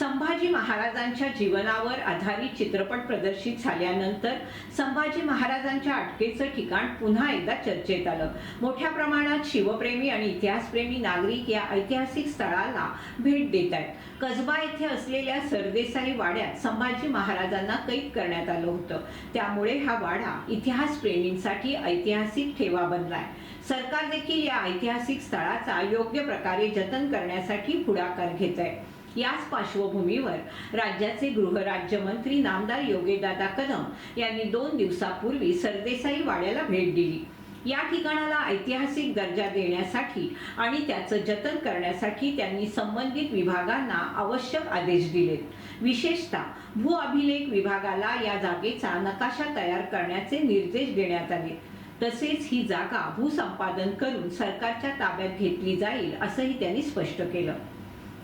संभाजी महाराजांच्या जीवनावर आधारित चित्रपट प्रदर्शित झाल्यानंतर संभाजी महाराजांच्या अटकेचं ठिकाण पुन्हा एकदा चर्चेत आलं. मोठ्या प्रमाणात शिवप्रेमी आणि इतिहासप्रेमी नागरिक या ऐतिहासिक स्थळाला भेट देत आहेत. कसबा येथे असलेल्या सरदेसाई वाड्यात संभाजी महाराजांना कैद करण्यात आलं होतं. त्यामुळे हा वाडा इतिहासप्रेमींसाठी ऐतिहासिक ठेवा बनलाय. सरकार देखील या ऐतिहासिक स्थळाचा योग्य प्रकारे जतन करण्यासाठी पुढाकार घेत आहे याच पार्श्वभूमीवर राज्याचे गृहराज्यमंत्री नामदार योगेशदादा कदम यांनी दोन दिवसापूर्वी सरदेसाई वाड्याला भेट दिली. या ठिकाणाला ऐतिहासिक दर्जा देण्यासाठी आणि त्याचं जतन करण्यासाठी त्यांनी संबंधित विभागांना आवश्यक आदेश दिलेत. विशेषतः भू अभिलेख विभागाला या जागेचा नकाशा तयार करण्याचे निर्देश देण्यात आले. तसेच ही जागा भूसंपादन करून सरकारच्या ताब्यात घेतली जाईल असंही त्यांनी स्पष्ट केलं.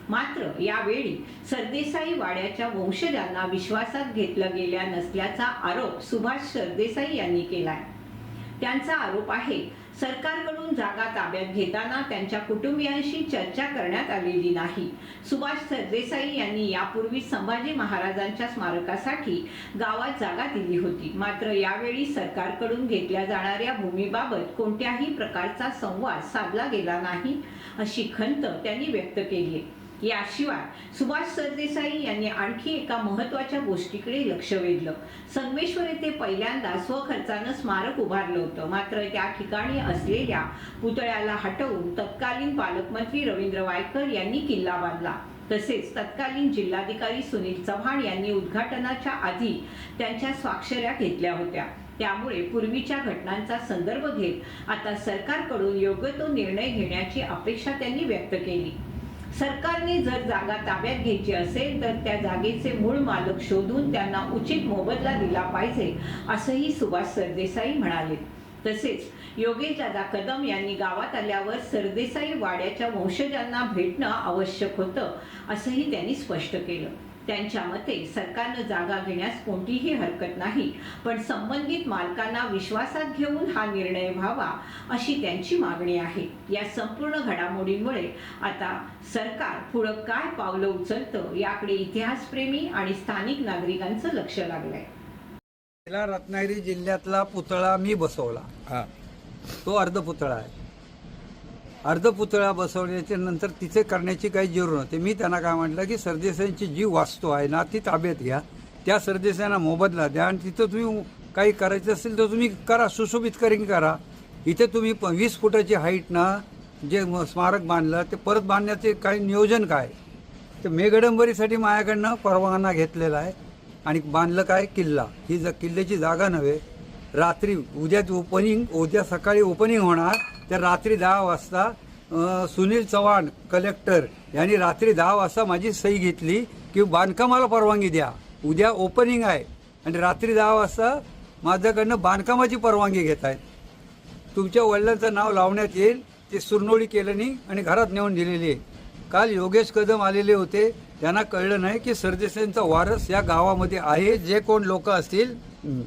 मात्र यावेळी सरदेसाई वाड्याच्या वंशजांना विश्वासात घेतलं गेल्या नसल्याचा आरोप सुभाष सरदेसाई यांनी केलाय. त्यांचा आरोप आहे सरकारकडून जागा ताब्यात घेताना त्यांच्या कुटुंबियांशी चर्चा करण्यात आलेली नाही. सुभाष सरदेसाई यांनी यापूर्वी संभाजी महाराजांच्या स्मारकासाठी गावात जागा दिली होती. मात्र यावेळी सरकारकडून घेतल्या जाणाऱ्या भूमीबाबत कोणत्याही प्रकारचा संवाद साधला गेला नाही अशी खंत त्यांनी व्यक्त केली आहे. याशिवाय सुभाष सरदेसाई यांनी आणखी एका महत्त्वाच्या गोष्टीकडे लक्ष वेधलं. संगमेश्वर येथे पहिल्यांदा स्वखर्चानं स्मारक उभारलं होतं. मात्र त्या ठिकाणी असलेल्या पुतळ्याला हटवून तत्कालीन पालकमंत्री रवींद्र वायकर यांनी किल्ला बांधला. तसेच तत्कालीन जिल्हाधिकारी सुनील चव्हाण यांनी उद्घाटनाच्या आधी त्यांच्या स्वाक्षऱ्या घेतल्या होत्या. त्यामुळे पूर्वीच्या घटनांचा संदर्भ घेत आता सरकारकडून योग्य तो निर्णय घेण्याची अपेक्षा त्यांनी व्यक्त केली. सरकारने जर जागा ताब्यात घ्यायची असेल तर त्या जागेचे मूळ मालक शोधून त्यांना उचित मोबदला दिला पाहिजे असंही सुभाष सरदेसाई म्हणाले. तसेच योगेश दादा कदम यांनी गावात आल्यावर सरदेसाई वाड्याच्या वंशजांना भेटणं आवश्यक होतं असंही त्यांनी स्पष्ट केलं. त्यांच्या मते सरकारनं जागा घेण्यास कोणतीही हरकत नाही. पण संबंधित मालकांना विश्वासात घेऊन हा निर्णय व्हावा अशी त्यांची मागणी आहे. या संपूर्ण घडामोडींमुळे आता सरकार पुढं काय पावलं उचलतं याकडे इतिहासप्रेमी आणि स्थानिक नागरिकांचं लक्ष लागलंय. पहिला रत्नागिरी जिल्ह्यातला पुतळा मी बसवला. हा. तो अर्धपुतळा आहे. अर्धपुतळा बसवल्याच्या नंतर तिथे करण्याची काही जरूर नव्हती. मी त्यांना काय म्हटलं की सरदेसांची जी वास्तू आहे ना ती ताब्यात घ्या. त्या सरदेसांना मोबदला द्या आणि तिथं तुम्ही काही करायचं असेल तर तुम्ही करा सुशोभितकरण करा. इथे तुम्ही प- वीस फुटाची हाईट ना जे म- स्मारक बांधलं ते परत बांधण्याचे काही नियोजन काय? तर मेघडंबरीसाठी माझ्याकडनं परवाना घेतलेला आहे आणि बांधलं काय? किल्ला. ही ज किल्ल्याची जागा नव्हे. रात्री उद्याच ओपनिंग उद्या सकाळी ओपनिंग होणार. तर रात्री दहा वाजता सुनील चव्हाण कलेक्टर यांनी रात्री दहा वाजता माझी सही घेतली की बांधकामाला परवानगी द्या. उद्या ओपनिंग आहे. आणि रात्री दहा वाजता माझ्याकडनं बांधकामाची परवानगी घेत आहेत. तुमच्या वडिलांचं नाव लावण्यात येईल. ते सुरनोळी केल्याने आणि घरात नेऊन दिलेली आहे. काल योगेश कदम आलेले होते. त्यांना कळलं नाही की सरदेसाईंचा वारस या गावामध्ये आहे. जे कोण लोक असतील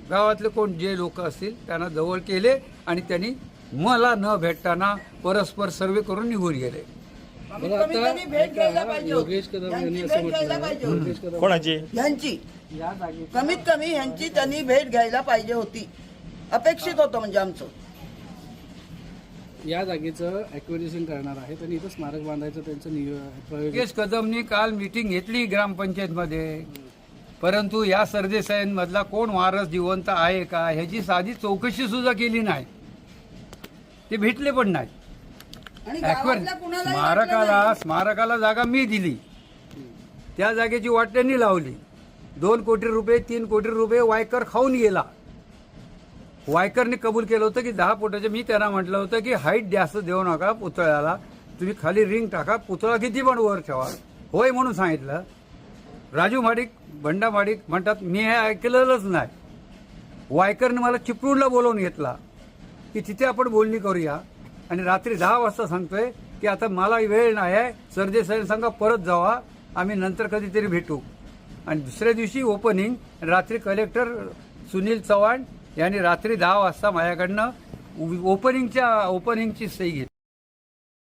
गावातले कोण जे लोक असतील त्यांना जवळ केले आणि त्यांनी मला न भेटताना परस्पर सर्वे करून निघून गेले. यांची कोणाची? कमीत कमी यांची त्यांनी भेट घ्यायला पाहिजे होती. अपेक्षित होतं म्हणजे आमचं. या जागेचं ॲक्विजिशन करणार आहे आणि इथं स्मारक बांधायचं त्यांचं नियो- योगेश कदमनी काल मीटिंग घेतली ग्रामपंचायतमध्ये. परंतु या सरदेसाईंमधला कोण वारस जिवंत आहे का? ह्याची साधी चौकशी सुद्धा केली नाही. ते भेटले पण नाही. आणि ऍक्वर गावातल्या कुणालाही वाटलं स्मारकाला नाही. स्मारकाला जागा मी दिली त्या जागेची वाट त्यांनी लावली. दोन कोटी रुपये तीन कोटी रुपये वायकर खाऊन गेला. वायकरने कबूल केलं होतं की दहा फुटाचं मी त्यांना म्हटलं होतं की हाईट जास्त देऊ नका पुतळ्याला. तुम्ही खाली रिंग टाका. पुतळा किती पण वर ठेवा. होय म्हणून सांगितलं. राजू माडिक बंडा माडिक म्हणतात मी हे ऐकलेलंच नाही. वायकरने मला चिपळूणला बोलवून घेतला. की तिथे आपण बोलणी करूया. आणि रात्री दहा वाजता सांगतोय की आता मला वेळ नाही आहे सरदेसाई सांगा परत जावा आम्ही नंतर कधीतरी भेटू. आणि दुसऱ्या दिवशी ओपनिंग रात्री कलेक्टर सुनील चव्हाण यांनी रात्री दहा वाजता माझ्याकडनं ओपनिंगच्या ओपनिंगची सही घेतली.